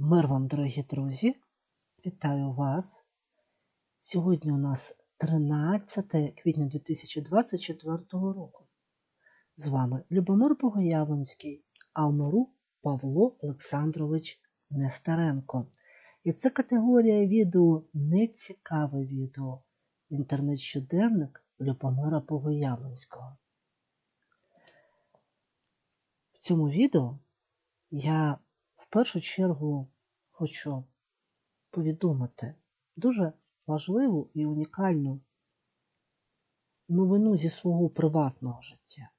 Мир вам, дорогі друзі! Вітаю вас! Сьогодні у нас 13 квітня 2024 року. З вами Любомир Богоявленський, а в миру Павло Олександрович Нестеренко. І це категорія відео Нецікаве відео. Інтернет-щоденник Любомира Богоявленського. В цьому відео я в першу чергу хочу повідомити дуже важливу і унікальну новину зі свого приватного життя.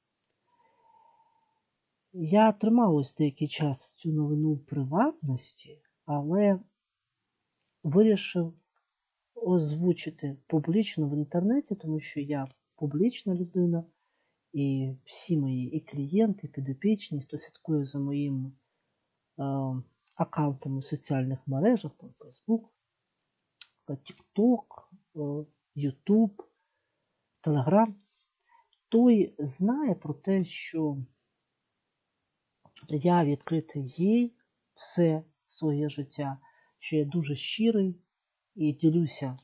Я тримав ось деякий час цю новину в приватності, але вирішив озвучити публічно в інтернеті, тому що я публічна людина, і всі мої і клієнти, і підопічні, хто слідкує за моїм аккаунтами в соціальних мережах, там Facebook, TikTok, YouTube, Telegram, той знає про те, що я відкритий їй все своє життя, що я дуже щирий і ділюся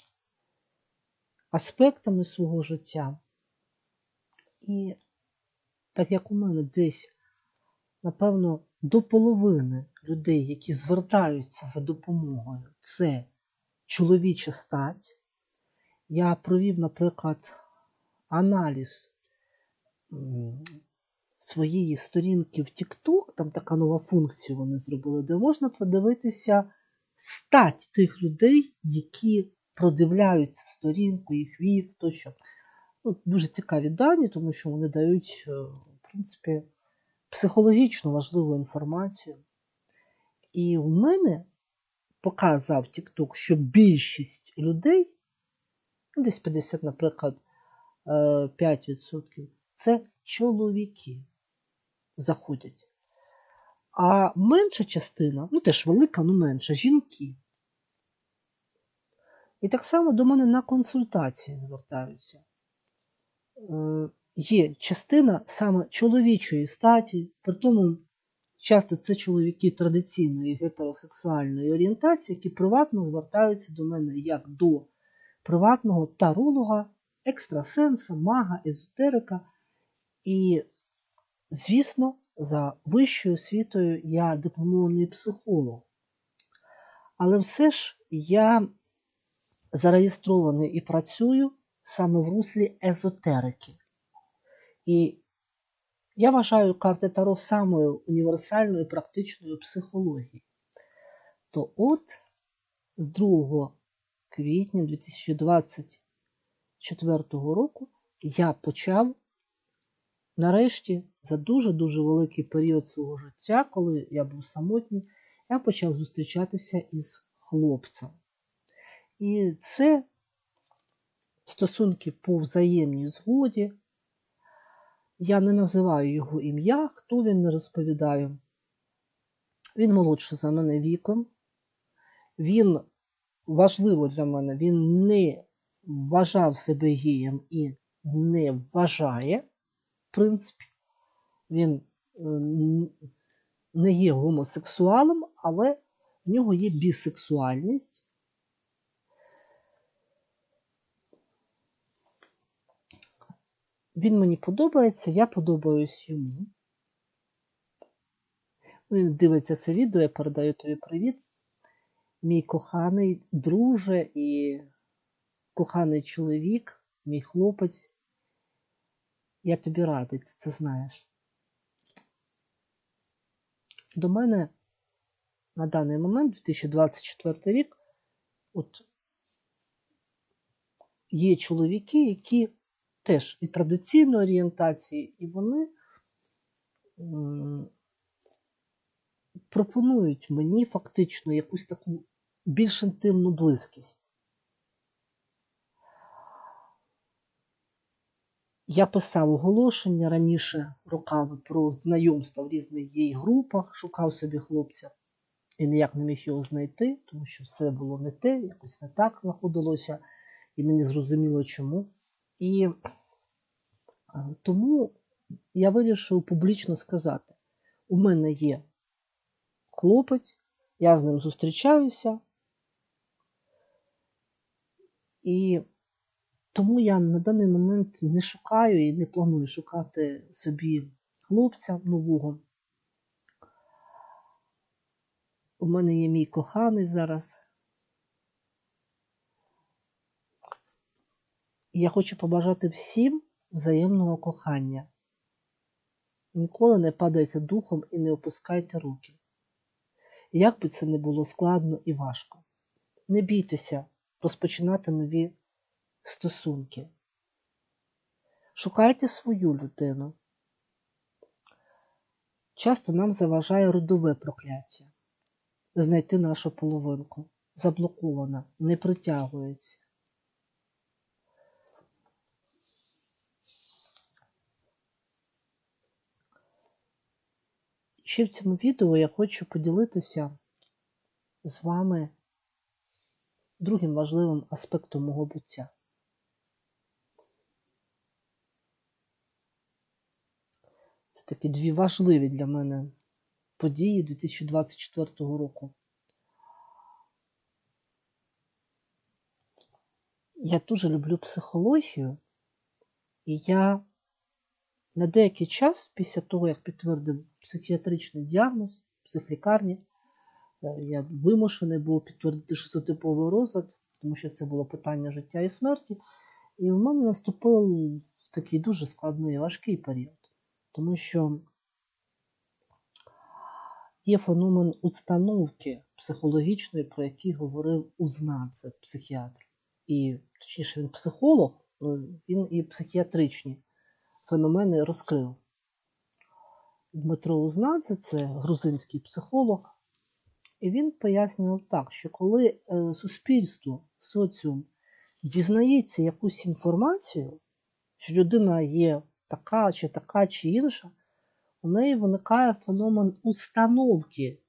аспектами свого життя. І так як у мене десь, напевно, до половини людей, які звертаються за допомогою, це чоловіча стать. Я провів, наприклад, аналіз своєї сторінки в TikTok, там така нова функція вони зробили, де можна подивитися стать тих людей, які продивляються сторінку, їх вік тощо. Ну, Дуже цікаві дані, тому що вони дають, в принципі, психологічно важливу інформацію. І в мене показав TikTok, що більшість людей, ну, десь 50, наприклад, 5%, це чоловіки заходять. А менша частина, ну теж велика, ну менша, жінки. І так само до мене на консультації звертаються. Є частина саме чоловічої статі, при тому часто це чоловіки традиційної гетеросексуальної орієнтації, які приватно звертаються до мене як до приватного таролога, екстрасенса, мага, езотерика. І, звісно, за вищою освітою я дипломований психолог. Але все ж я зареєстрований і працюю саме в руслі езотерики. І я вважаю карти Таро самою універсальною практичною психологією. То от з 2 квітня 2024 року я почав нарешті за дуже-дуже великий період свого життя, коли я був самотній, я почав зустрічатися із хлопцем. І це стосунки по взаємній згоді. Я не називаю його ім'я, хто він не розповідаю. Він молодший за мене віком. Він важливо для мене, він не вважав себе гієм і не вважає, в принципі, він не є гомосексуалом, але в нього є бісексуальність. Він мені подобається, я подобаюсь йому. Він дивиться це відео, я передаю тобі привіт. Мій коханий друже і коханий чоловік, мій хлопець. Я тобі радий, ти це знаєш. До мене на даний момент, 2024 рік, от є чоловіки, які теж і традиційної орієнтації, і вони пропонують мені фактично якусь таку більш інтимну близькість. Я писав оголошення раніше роками про знайомство в різних її групах, шукав собі хлопця і ніяк не міг його знайти, тому що все було не те, якось не так знаходилося, і мені зрозуміло чому. І тому я вирішив публічно сказати: у мене є хлопець, Я з ним зустрічаюся. І тому я на даний момент не шукаю і не планую шукати собі хлопця нового. У мене є мій коханий зараз. Я хочу побажати всім взаємного кохання. Ніколи не падайте духом і не опускайте руки. Як би це не було складно і важко. Не бійтеся розпочинати нові стосунки. Шукайте свою людину. Часто нам заважає родове прокляття. Знайти нашу половинку. Заблокована, не притягується. Ще в цьому відео я хочу поділитися з вами другим важливим аспектом мого буття. Це такі дві важливі для мене події 2024 року. Я дуже люблю психологію, і я на деякий час, після того, як підтвердив психіатричний діагноз в психлікарні, е, я вимушений був підтвердити шизотиповий розлад, тому що це було питання життя і смерті. І в мене наступив такий дуже складний і важкий період, тому що є феномен установки психологічної, про який говорив Узнадзе, психіатр. І точніше, він психолог, ну, він і психіатричні феномени розкрив. Дмитро Узнадзе це грузинський психолог, і він пояснював так, що коли е, суспільство, соціум дізнається якусь інформацію, що людина є така, чи така, чи інша, у неї виникає феномен установки,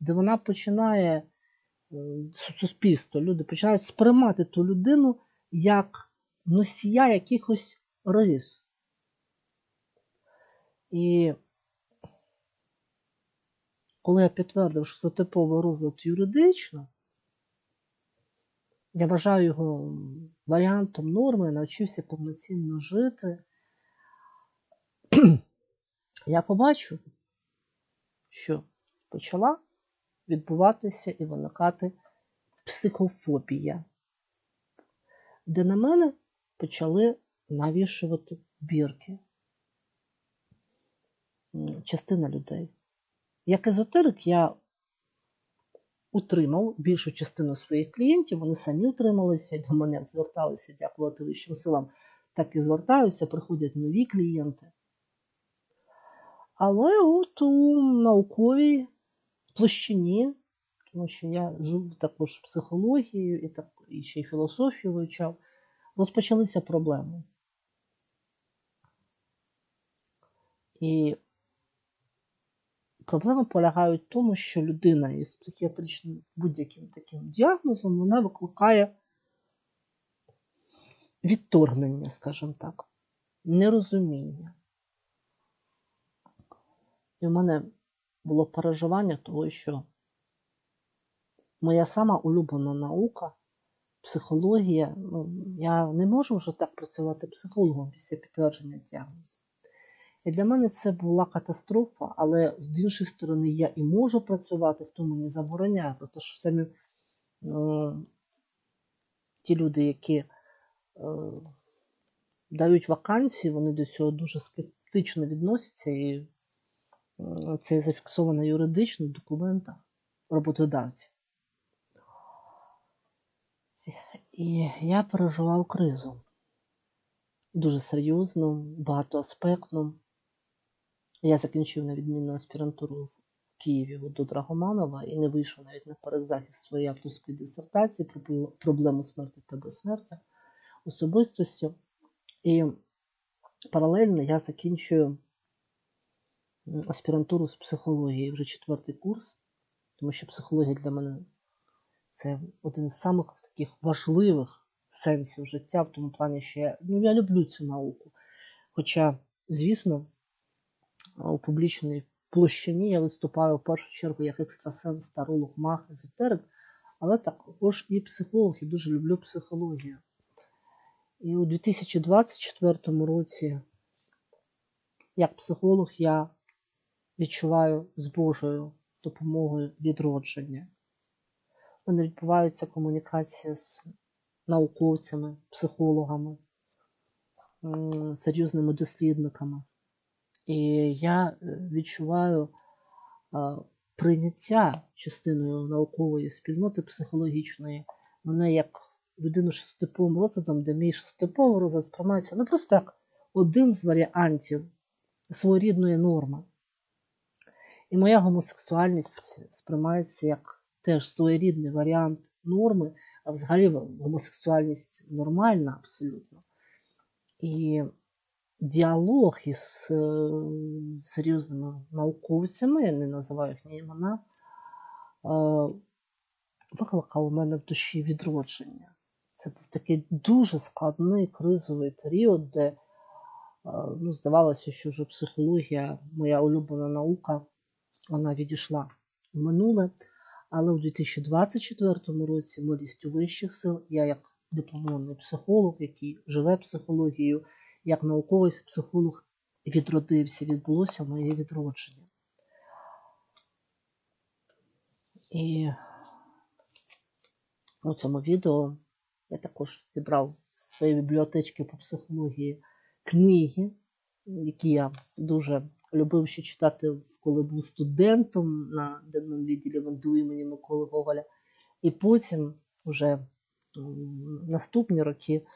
де вона починає е, суспільство, люди починають сприймати ту людину як носія якихось рис. І коли я підтвердив, що це типовий розлад юридично, я вважаю його варіантом норми, навчився повноцінно жити. Я побачу, що почала відбуватися і виникати психофобія, де на мене почали навішувати бірки частина людей. Як езотерик, я утримав більшу частину своїх клієнтів, вони самі утрималися, до мене зверталися, дякувати вищим силам, так і звертаюся, приходять нові клієнти. Але от у науковій площині, тому що я жив також психологією і, так, і ще й філософію вивчав, розпочалися проблеми. І Проблема полягає в тому, що людина із психіатричним будь-яким таким діагнозом вона викликає відторгнення, скажімо так, нерозуміння. І в мене було переживання того, що моя сама улюблена наука, психологія, ну, я не можу вже так працювати психологом після підтвердження діагнозу. І для мене це була катастрофа, але з іншої сторони, я і можу працювати, хто мені забороняє. Просто що самі е, ті люди, які е, дають вакансії, вони до цього дуже скептично відносяться, і е, це зафіксовано юридично в документах роботодавців. І я переживав кризу. Дуже серйозну, багатоаспектну. Я закінчив на відмінну аспірантуру в Києві до Драгоманова і не вийшов навіть на перезахист своєї авторської дисертації про проблему смерті та безсмертя особистості. І паралельно я закінчую аспірантуру з психології вже четвертий курс, тому що психологія для мене це один з самих таких важливих сенсів життя, в тому плані, що я, ну, я люблю цю науку. Хоча, звісно, у публічній площині я виступаю в першу чергу як екстрасенс, таролог, маг, езотерик, але також і психолог, і дуже люблю психологію. І у 2024 році, як психолог, я відчуваю з Божою допомогою відродження. У мене відбувається комунікація з науковцями, психологами, серйозними дослідниками. І я е, відчуваю прийняття частиною наукової спільноти психологічної, мене як людину з шеститиповим розладом, де мій шеститиповий розлад сприймається ну просто як один з варіантів своєрідної норми. І моя гомосексуальність сприймається як теж своєрідний варіант норми, а взагалі гомосексуальність нормальна абсолютно. І діалог із е, серйозними науковцями, я не називаю їхні імена, викликав у мене в душі відродження. Це був такий дуже складний кризовий період, де е, ну, здавалося, що вже психологія, моя улюблена наука, вона відійшла в минуле. Але у 2024 році милістю вищих сил я як дипломований психолог, який живе психологією, як науковий психолог відродився, відбулося моє відродження. І у цьому відео я також зібрав з своєї бібліотечки по психології книги, які я дуже любив ще читати, коли був студентом на денному відділі ВНДУ імені Миколи Гоголя. І потім, вже наступні роки,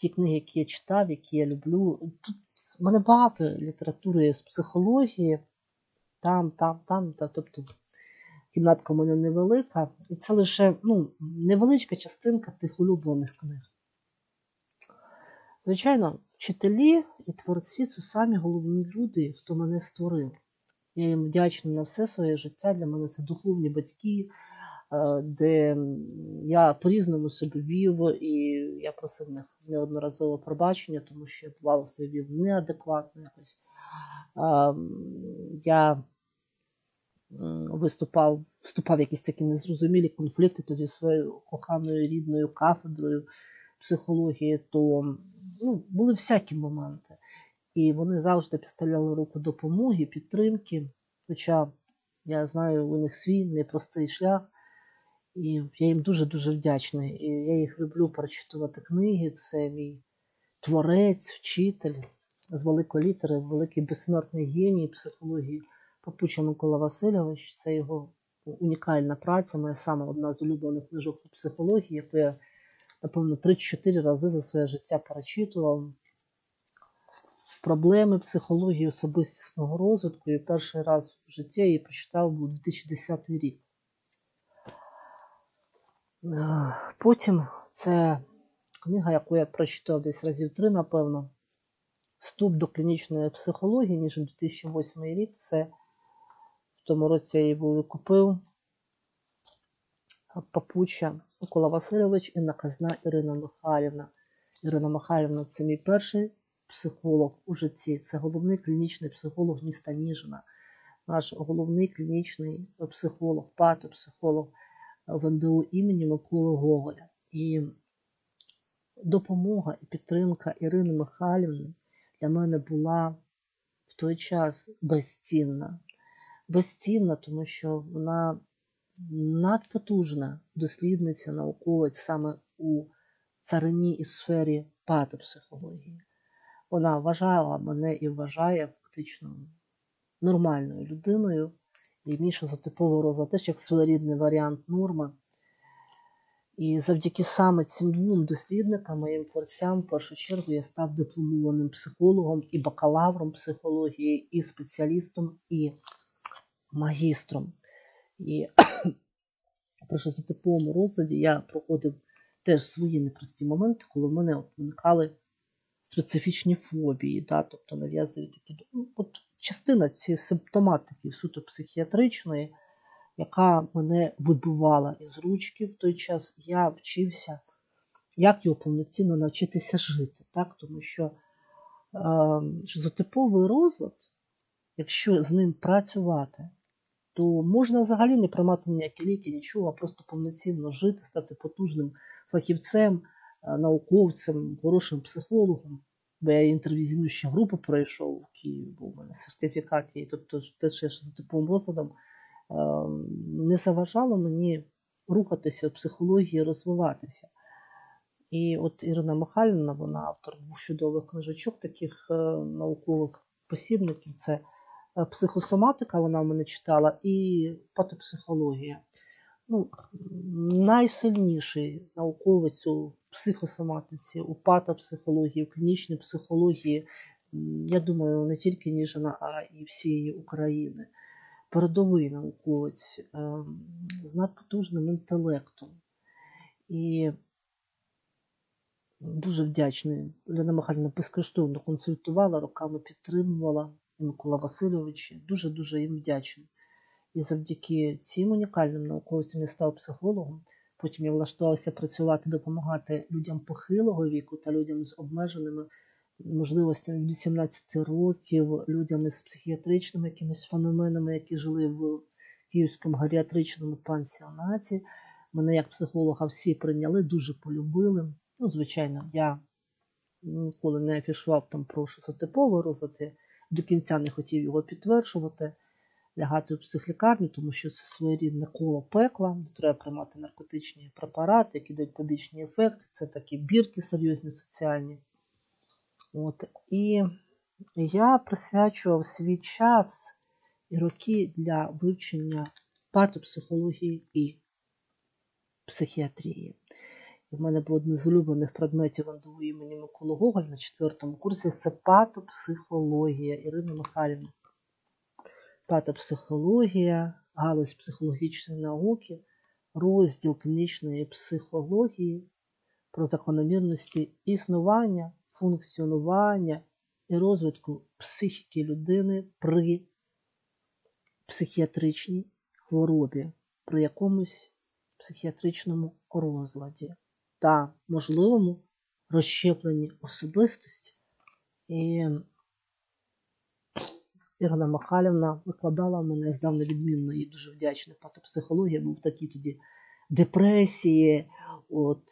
ті книги, які я читав, які я люблю. Тут в мене багато літератури з психології, там, там, там, та, тобто кімнатка в мене невелика. І це лише ну, невеличка частинка тих улюблених книг. Звичайно, вчителі і творці це самі головні люди, хто мене створив. Я їм вдячна на все своє життя. Для мене це духовні батьки, де я по-різному себе вів, і я просив них неодноразово пробачення, тому що я бувало себе вів неадекватно якось. Я виступав, вступав в якісь такі незрозумілі конфлікти тоді зі своєю коханою рідною кафедрою психології, то ну, були всякі моменти. І вони завжди підставляли руку допомоги, підтримки. Хоча я знаю, у них свій непростий шлях, і я їм дуже-дуже вдячний. І я їх люблю прочитувати книги. Це мій творець, вчитель з великої літери, великий безсмертний геній психології Папуча Микола Васильович. Це його унікальна праця, моя саме одна з улюблених книжок по психології, яку я напевно, 3-4 рази за своє життя перечитував проблеми психології особистісного розвитку. І перший раз в житті я її прочитав був 2010 рік. Е, потім це книга, яку я прочитав десь разів три, напевно. Вступ до клінічної психології, ніж 2008 рік. Це в тому році я її купив. Папуча Микола Васильович і наказна Ірина Михайлівна. Ірина Михайлівна це мій перший психолог у житті. Це головний клінічний психолог міста Ніжина, наш головний клінічний психолог, патопсихолог в НДУ імені Миколи Гоголя. І допомога і підтримка Ірини Михайлівни для мене була в той час безцінна. Безцінна, тому що вона надпотужна дослідниця, науковець саме у царині і сфері патопсихології. Вона вважала мене і вважає фактично нормальною людиною. І Міша затиповий розлад теж як своєрідний варіант норми. І завдяки саме цим двом дослідникам, моїм творцям, в першу чергу, я став дипломованим психологом і бакалавром психології, і спеціалістом, і магістром. І при шизотиповому розладі я проходив теж свої непрості моменти, коли в мене виникали специфічні фобії, да, тобто нав'язові такі ну, от частина цієї симптоматики суто психіатричної, яка мене вибивала із ручки в той час, я вчився, як його повноцінно навчитися жити. Так? Тому що шизотиповий розлад якщо з ним працювати, то можна взагалі не приймати ніякі ліки, нічого, а просто повноцінно жити, стати потужним фахівцем, е, науковцем, хорошим психологом. Бо я інтервізійну ще групу пройшов в Києві, був у мене сертифікат є. Тобто те, що я ще за типовим розладом, е, не заважало мені рухатися в психології, розвиватися. І от Ірина Михайлівна, вона автор двох чудових книжечок, таких е, наукових посібників. Це е, психосоматика, вона в мене читала, і патопсихологія. Ну, найсильніший науковець у психосоматиці, у патопсихології, у клінічній психології, я думаю, не тільки Ніжина, а і всієї України. Передовий науковець ем, з надпотужним інтелектом. І дуже вдячний. Лена Михайлівна безкоштовно консультувала, роками підтримувала Микола Васильович. Дуже-дуже їм вдячний. І завдяки цим унікальним науковцям я став психологом. Потім я влаштувався працювати, допомагати людям похилого віку та людям з обмеженими можливостями від 18 років, людям з психіатричними якимись феноменами, які жили в Київському геріатричному пансіонаті. Мене як психолога всі прийняли, дуже полюбили. Ну, звичайно, я ніколи не афішував там про шизотиповий я до кінця не хотів його підтверджувати, лягати у психлікарню, тому що це своєрідне коло пекла, де треба приймати наркотичні препарати, які дають побічні ефекти. Це такі бірки серйозні соціальні. От. І я присвячував свій час і роки для вивчення патопсихології і психіатрії. І в мене був один з улюблених предметів НДУ імені Миколи Гоголь на четвертому курсі це патопсихологія Ірина Михайлівна. Патопсихологія, галузь психологічної науки, розділ клінічної психології про закономірності існування, функціонування і розвитку психіки людини при психіатричній хворобі, при якомусь психіатричному розладі та можливому розщепленні особистості. І Ірина Михайлівна викладала мене, я здав невідмінно і дуже вдячна патопсихологія, був такі тоді депресії, от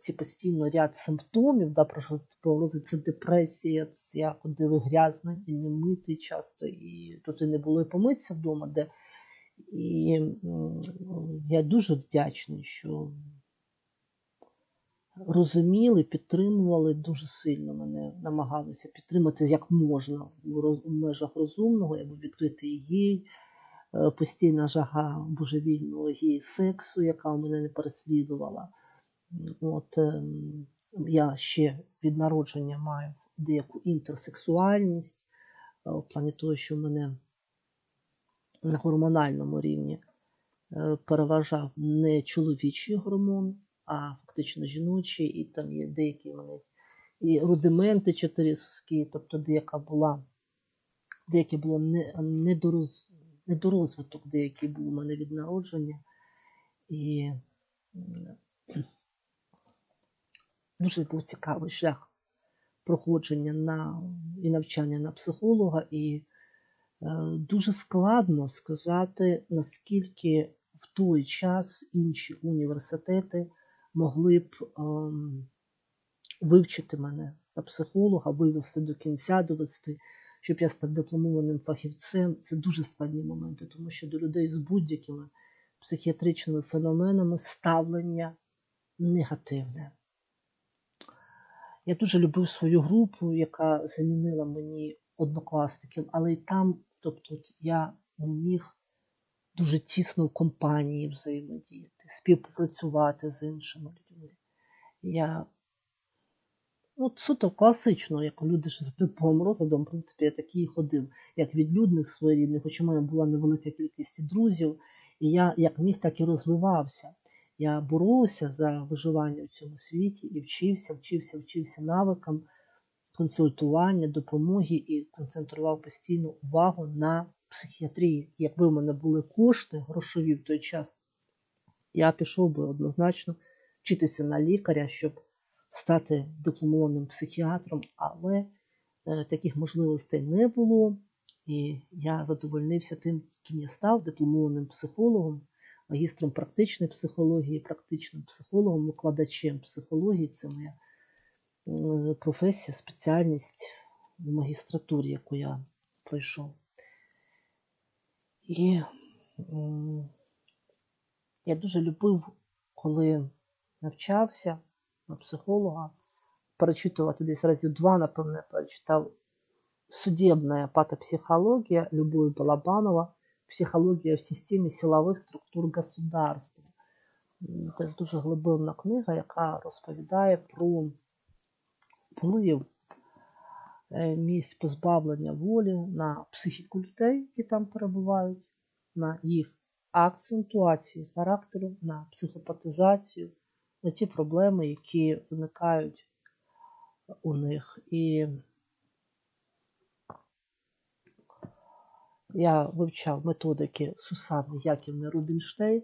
ці постійно ряд симптомів, да, про це депресія, це я ходив грязний і не митий часто, і тут і не було і помитися вдома, де. І я дуже вдячний, що розуміли, підтримували дуже сильно мене, намагалися підтримати як можна в межах розумного, я був відкритий гей, е, постійна жага божевільного гей сексу, яка мене не переслідувала. От, ем, я ще від народження маю деяку інтерсексуальність, е, в плані того, що мене на гормональному рівні е, переважав не чоловічий гормон, а фактично жіночий, і там є деякі в мене і рудименти чотири соски, тобто деяка була, деяке було недороз, недорозвиток, деякий був у мене від народження. І дуже був цікавий шлях проходження на, і навчання на психолога, і е, дуже складно сказати, наскільки в той час інші університети могли б ем, вивчити мене на психолога, вивести до кінця, довести, щоб я став дипломованим фахівцем. Це дуже складні моменти, тому що до людей з будь-якими психіатричними феноменами ставлення негативне. Я дуже любив свою групу, яка замінила мені однокласників, але і там, тобто, я не міг дуже тісно в компанії взаємодіяти, співпрацювати з іншими людьми. Я ну, суто класично, як люди ж з типовим розладом, в принципі, я такий ходив, як відлюдник своєрідних, хоч у мене була невелика кількість друзів, і я як міг, так і розвивався. Я боровся за виживання в цьому світі і вчився, вчився, вчився навикам консультування, допомоги і концентрував постійну увагу на психіатрії. Якби в мене були кошти грошові в той час, я пішов би однозначно вчитися на лікаря, щоб стати дипломованим психіатром, але е, таких можливостей не було. І я задовольнився тим, ким я став дипломованим психологом, магістром практичної психології, практичним психологом, викладачем психології. Це моя е, професія, спеціальність в магістратурі, яку я пройшов. І я дуже любив, коли навчався на психолога, перечитувати десь разів два, напевне, перечитав судебная патопсихология Любові Балабанова, психологія в системі силових структур государства. Теж дуже глибинна книга, яка розповідає про вплив е, місць позбавлення волі на психіку людей, які там перебувають, на їх акцентуацію характеру, на психопатизацію, на ті проблеми, які виникають у них. І я вивчав методики Сусани Яківни Рубінштейн,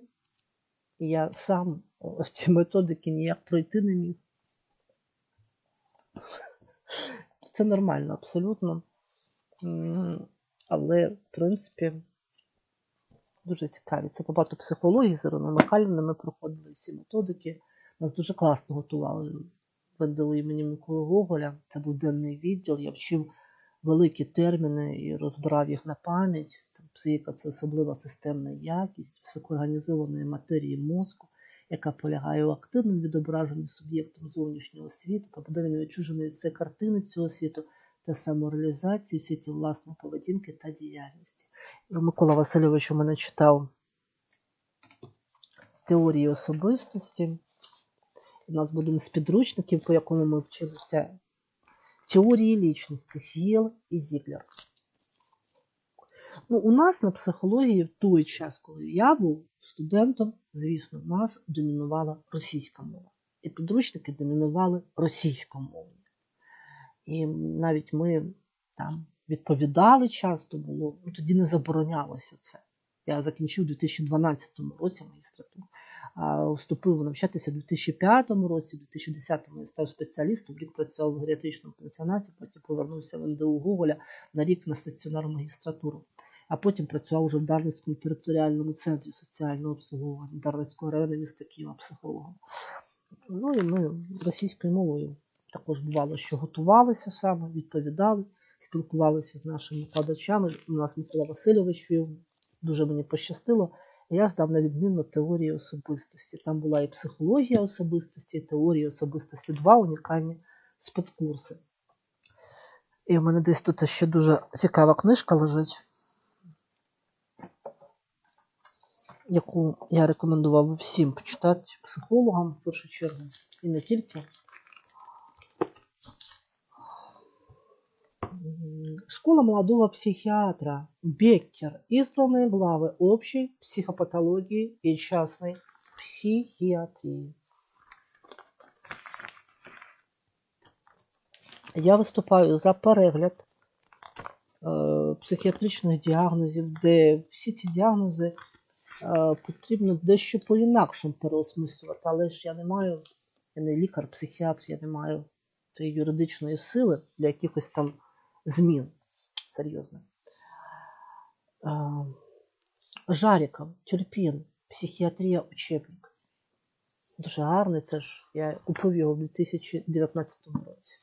і я сам ці методики ніяк пройти не міг. Це нормально, абсолютно. Але, в принципі, дуже цікаві. Це багато психології з Іриною Михайлівною ми проходили ці методики. Нас дуже класно готували в НДУ імені Миколи Гоголя. Це був денний відділ. Я вчив великі терміни і розбирав їх на пам'ять. Психіка це особлива системна якість високоорганізованої матерії мозку, яка полягає у активному відображенні суб'єктом зовнішнього світу, побудові невідчуженої це картини цього світу та самореалізації в світі власної поведінки та діяльності. Микола Васильович у мене читав теорії особистості. У нас один з підручників, по якому ми вчилися теорії лічності Хіл і Зіглер. Ну, у нас на психології в той час, коли я був студентом, звісно, у нас домінувала російська мова. І підручники домінували російськомовні. І навіть ми там відповідали часто було, ну тоді не заборонялося це. Я закінчив у 2012 році магістратуру, вступив навчатися у 2005 році, у 2010 я став спеціалістом, рік працював в геріатричному пенсіонаті, потім повернувся в НДУ Гоголя на рік на стаціонарну магістратуру. А потім працював уже в Дарницькому територіальному центрі соціального обслуговування Дарницького району міста Києва психологом. Ну і ми російською мовою також бувало, що готувалися саме, відповідали, спілкувалися з нашими викладачами. У нас Микола Васильович вів, дуже мені пощастило. Я здав на відмінно теорії особистості. Там була і психологія особистості, і теорія особистості, два унікальні спецкурси. І в мене десь тут ще дуже цікава книжка лежить, яку я рекомендував всім почитати психологам в першу чергу, і не тільки. Школа молодого психиатра Беккер. Избранные главы общей психопатологии и частной психиатрии. Я виступаю за перегляд е, психіатричних діагнозів, де всі ці діагнози е, потрібно дещо по-інакшому переосмислювати. Але ж я не маю, я не лікар-психіатр, я не маю юридичної сили для якихось там змін серйозних. Е, Жаріков, Тюльпін, психіатрія учебник. Дуже гарний теж. Я купив його в 2019 році.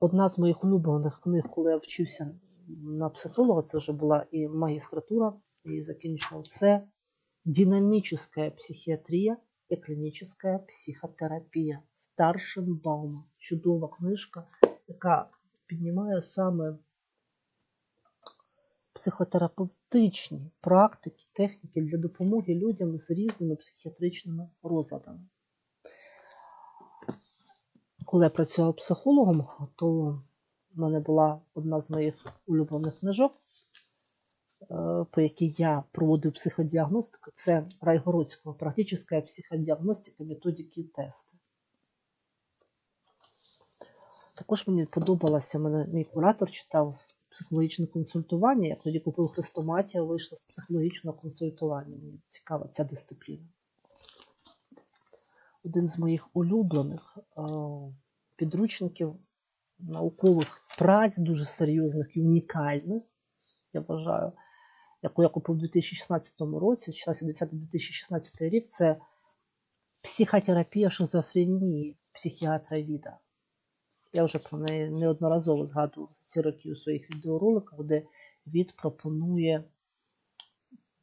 Одна з моїх улюблених книг, коли я вчився на психолога, це вже була і магістратура, і закінчував це Динамическая психіатрія і клінічна психотерапія Старшенбаума. Чудова книжка, яка піднімає саме психотерапевтичні практики, техніки для допомоги людям з різними психіатричними розладами. Коли я працював психологом, то в мене була одна з моїх улюблених книжок, по якій я проводив психодіагностику. Це Райгородського практична психодіагностика, методики і тести. Також мені подобалося, мене мій куратор читав психологічне консультування. Я тоді купив хрестоматія, вийшла з психологічного консультування. Мені цікава ця дисципліна. один з моїх улюблених е, підручників наукових праць, дуже серйозних і унікальних, я вважаю, яку я купив у 2016 році, 16-2016 рік, це психотерапія шизофренії психіатра Віда. Я вже про неї неодноразово згадував за ці роки у своїх відеороликах, де від пропонує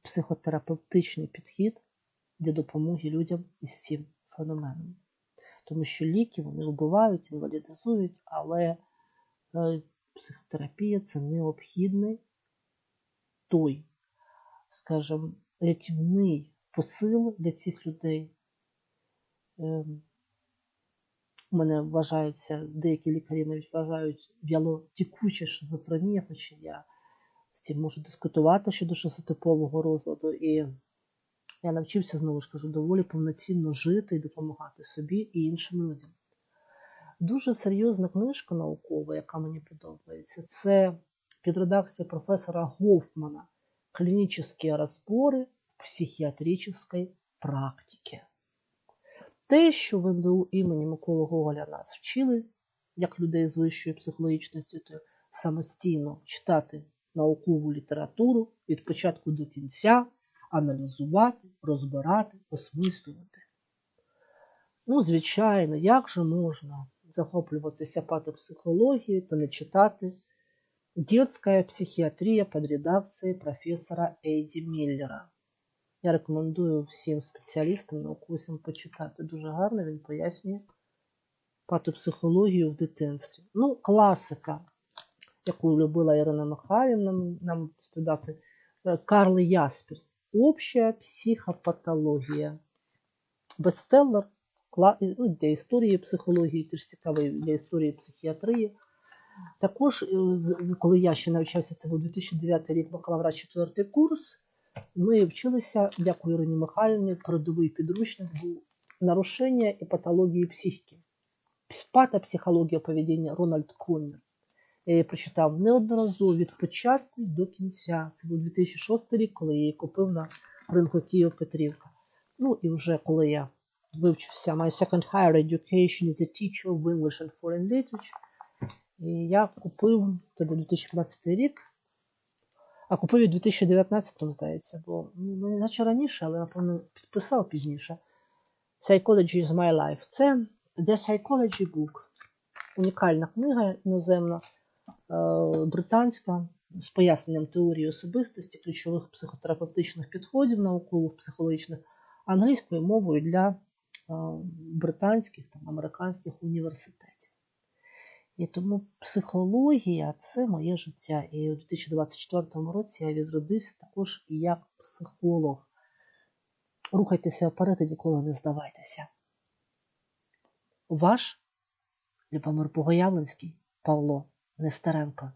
психотерапевтичний підхід для допомоги людям із цим феноменом. Тому що ліки вони вбивають, інвалідизують, але е, психотерапія це необхідний той, скажімо, рятівний посил для цих людей. Ем, у мене вважається, деякі лікарі навіть вважають вялотікуча шизофренія, хоча я з цим можу дискутувати щодо шизотипового розладу. І я навчився, знову ж кажу, доволі повноцінно жити і допомагати собі і іншим людям. Дуже серйозна книжка наукова, яка мені подобається, це під редакцією професора Гофмана «Клінічні розбори в психіатричній практиці». Те, що в МДУ імені Миколи Гоголя нас вчили, як людей з вищою психологічною освітою, самостійно читати наукову літературу від початку до кінця, аналізувати, розбирати, осмислювати. Ну, звичайно, як же можна захоплюватися патопсихологією та не читати «Детская психіатрія під редакцією професора Ейді Міллера. Я рекомендую всім спеціалістам, науковцям почитати. Дуже гарно він пояснює патопсихологію в дитинстві. Ну, класика, яку любила Ірина Михайлівна нам розповідати, Карл Ясперс. Обща психопатологія. Бестселер ну, для історії психології, теж цікавий для історії психіатрії. Також, коли я ще навчався, це був 2009 рік бакалаврат 4 курс. Ми вчилися, дякую Ірині Михайлівні, передовий підручник був нарушення і патології психіки. Патопсихологія поведіння Рональд Коннер. Я її прочитав неодноразово від початку до кінця. Це був 2006 рік, коли я її купив на ринку Київ-Петрівка. Ну і вже коли я вивчився My Second Higher Education is a Teacher of English and Foreign Literature. І я купив, це був 2015 рік. А купив у 2019-му, здається, бо ну, наче раніше, але напевно підписав пізніше. Psychology is my life. Це The Psychology Book. Унікальна книга іноземна, британська, з поясненням теорії особистості, ключових психотерапевтичних підходів, наукових, психологічних, англійською мовою для британських та американських університетів. І тому психологія це моє життя. І у 2024 році я відродився також як психолог. Рухайтеся вперед і ніколи не здавайтеся. Ваш Любомир Богоявленський Павло Нестеренко